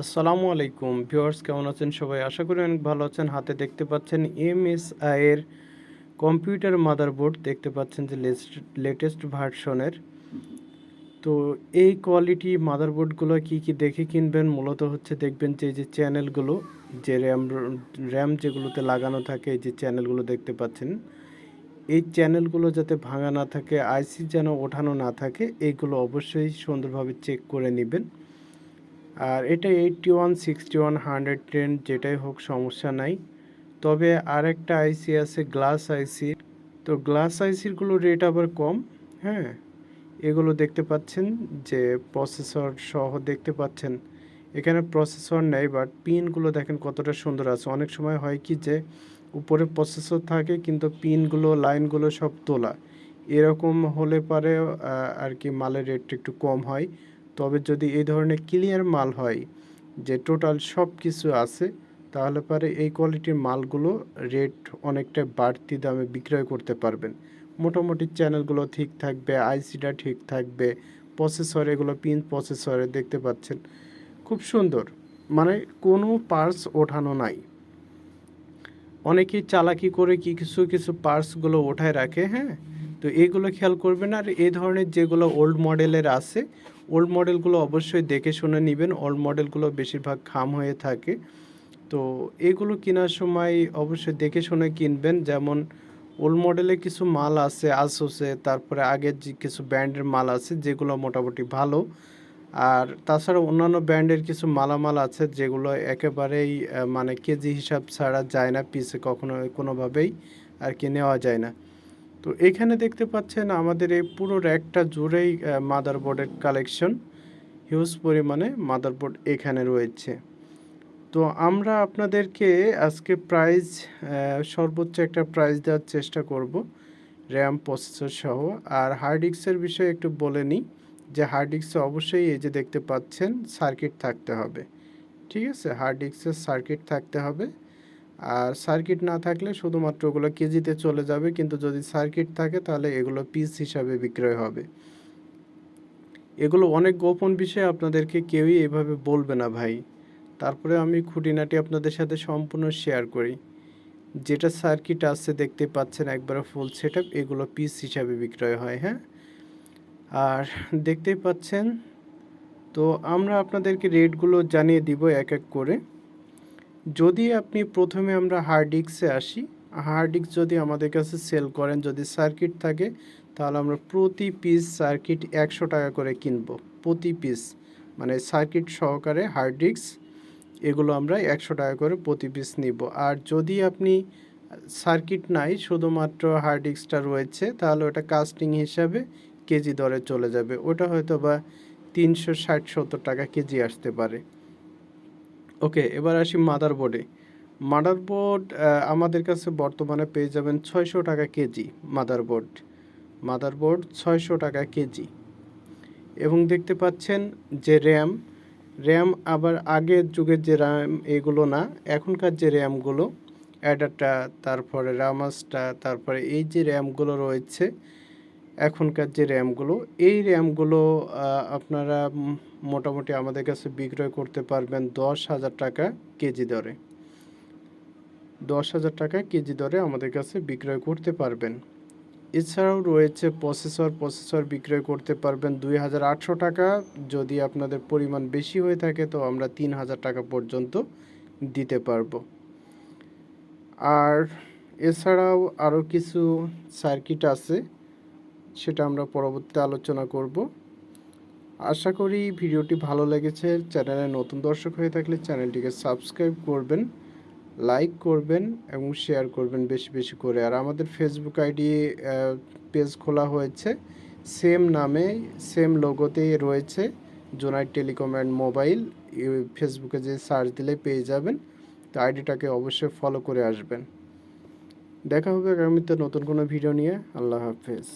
আসসালামু আলাইকুম। ভিউয়ার্স, কেমন আছেন সবাই? আশা করি অনেক ভালো আছেন। হাতে দেখতে পাচ্ছেন এমএসআই এর কম্পিউটার মাদারবোর্ড। দেখতে পাচ্ছেন যে লেটেস্ট ভার্সনের তো এই কোয়ালিটি মাদারবোর্ডগুলো কি কি দেখে কিনবেন? মূলত হচ্ছে দেখবেন যে যে চ্যানেলগুলো যে র্যাম র্যাম যেগুলোতে লাগানো থাকে, এই যে চ্যানেলগুলো দেখতে পাচ্ছেন। এই চ্যানেলগুলো যাতে ভাঙা না থাকে আইসি যেন ওঠানো না থাকে এইগুলো অবশ্যই সুন্দরভাবে চেক করে নেবেন। আর এটা eighty one sixty one hundred ten যেটাই হোক, সমস্যা নাই। তবে আরেকটা আইসি আছে গ্লাস আইসি তো গ্লাস আইসিরগুলো রেট আবার কম হ্যাঁ? এগুলো দেখতে পাচ্ছেন যে প্রসেসর সহ দেখতে পাচ্ছেন। এখানে প্রসেসর নেই বাট পিনগুলো দেখেন কতটা সুন্দর আছে। অনেক সময় হয় কি যে উপরে প্রসেসর থাকে, কিন্তু পিনগুলো লাইনগুলো সব তোলা। এরকম হলে পারে আর কি মালের রেটটা একটু কম হয়। তবে যদি এই ধরনের ক্লিয়ার মাল হয় যে টোটাল সব কিছু আছে, তাহলে পরে এই কোয়ালিটির মালগুলো রেট অনেকটা বাড়তি দামে বিক্রয় করতে পারবেন। মোটামুটি চ্যানেলগুলো ঠিক থাকবে আইসিটা ঠিক থাকবে প্রসেসর এগুলো পিন প্রসেসরে দেখতে পাচ্ছেন। খুব সুন্দর মানে কোনো পার্স ওঠানো নাই। অনেকেই চালাকি করে কি কিছু কিছু পার্সগুলো ওঠায় রাখে হ্যাঁ? তো এগুলো খেয়াল করবেন আর এই ধরনের যেগুলো ওল্ড মডেলের আছে ওল্ড মডেলগুলো অবশ্যই দেখে শুনে নেবেন। ওল্ড মডেলগুলো বেশিরভাগ খাম হয়ে থাকে। তো এগুলো কেনার সময় অবশ্যই দেখে শুনে কিনবেন। যেমন ওল্ড মডেলে কিছু মাল আছে আসোসে তারপরে আগের যে কিছু ব্র্যান্ডের মাল আছে, যেগুলো মোটামুটি ভালো। আর তাছাড়া অন্যান্য ব্র্যান্ডের কিছু মালামাল আছে, যেগুলো একেবারেই মানে কেজি হিসাব ছাড়া যায় না, পিসে কখনো কোনোভাবেই আর কি নেওয়া যায় না। তো এখানে দেখতে পাচ্ছেন আমাদের এই পুরো র্যাকটা জুড়েই মাদারবোর্ডের কালেকশন হিউজ পরিমাণে মাদারবোর্ড এখানে রয়েছে। তো আমরা আপনাদেরকে আজকে প্রাইস সর্বোচ্চ একটা প্রাইস দেওয়ার চেষ্টা করব র্যাম প্রসেসর সহ। আর হার্ড ডিস্কের বিষয়ে একটু বলে নিই যে হার্ড ডিস্কে অবশ্যই এই যে দেখতে পাচ্ছেন সার্কিট থাকতে হবে। ঠিক আছে? হার্ড ডিস্কের সার্কিট থাকতে হবে। আর সার্কিট না থাকলে শুধুমাত্র ওগুলো কেজিতে চলে যাবে, কিন্তু যদি সার্কিট থাকে তাহলে এগুলো পিস হিসাবে বিক্রয় হবে। এগুলো অনেক গোপন বিষয়, আপনাদেরকে কেউই এভাবে বলবে না ভাই। তারপরে আমি খুঁটিনাটি আপনাদের সাথে সম্পূর্ণ শেয়ার করি। যেটা সার্কিট আছে দেখতে পাচ্ছেন একবার ফুল সেট এগুলো পিস হিসাবে বিক্রয় হয় হ্যাঁ? আর দেখতেই পাচ্ছেন, তো আমরা আপনাদেরকে রেটগুলো জানিয়ে দিব এক এক করে। যদি আপনি প্রথমে আমরা হার্ড ডিস্কে আসি হার্ড ডিস্ক যদি আমাদের কাছে সেল করেন, যদি সার্কিট থাকে, তাহলে আমরা প্রতি পিস সার্কিট একশো টাকা করে কিনবো। প্রতি পিস মানে সার্কিট সহকারে হার্ড ডিস্ক এগুলো আমরা একশো টাকা করে প্রতি পিস নিব। আর যদি আপনি সার্কিট নাই, শুধুমাত্র হার্ড ডিস্কটা রয়েছে, তাহলে ওটা কাস্টিং হিসাবে কেজি দরে চলে যাবে। ওটা হয়তো বা তিনশো ষাট সত্তর টাকা কেজি আসতে পারে। ওকে, এবার আসি মাদারবোর্ডে মাদারবোর্ড আমাদের কাছে বর্তমানে পেয়ে যাবেন ছয়শো টাকা কেজি মাদারবোর্ড মাদারবোর্ড ছয়শো টাকা কেজি। এবং দেখতে পাচ্ছেন যে র্যাম র্যাম আবার আগের যুগের যে র্যাম এগুলো না, এখনকার যে র্যামগুলো অ্যাডাটা তারপরে রামাসটা তারপরে এই যে র্যামগুলো রয়েছে এখনকার যে র্যামগুলো, এই র্যামগুলো আপনারা মোটামুটি আমাদের কাছে বিক্রয় করতে পারবেন দশ হাজার টাকা কেজি দরে। দশ হাজার টাকা কেজি দরে আমাদের কাছে বিক্রয় করতে পারবেন। এছাড়াও রয়েছে প্রসেসর প্রসেসর বিক্রয় করতে পারবেন দুই হাজার আটশো টাকা। যদি আপনাদের পরিমাণ বেশি হয়ে থাকে, তো আমরা তিন হাজার টাকা পর্যন্ত দিতে পারব। আর এছাড়াও আরও কিছু সার্কিট আছে। সেটা আমরা পরবর্তীতে আলোচনা করব। আশা করি ভিডিওটি ভালো লেগেছে। চ্যানেলে নতুন দর্শক হয়ে থাকলে চ্যানেলটিকে সাবস্ক্রাইব করবেন, লাইক করবেন এবং শেয়ার করবেন বেশি বেশি করে। আর আমাদের ফেসবুক আইডি পেজ খোলা হয়েছে। সেম নামে, সেম লোগোতেই রয়েছে জোনাইট টেলিকম অ্যান্ড মোবাইল ফেসবুকে যে সার্চ দিলে পেয়ে যাবেন। তো আইডিটাকে অবশ্যই ফলো করে আসবেন। দেখা হবে আগামীতে নতুন কোনো ভিডিও নিয়ে। আল্লাহ হাফেজ।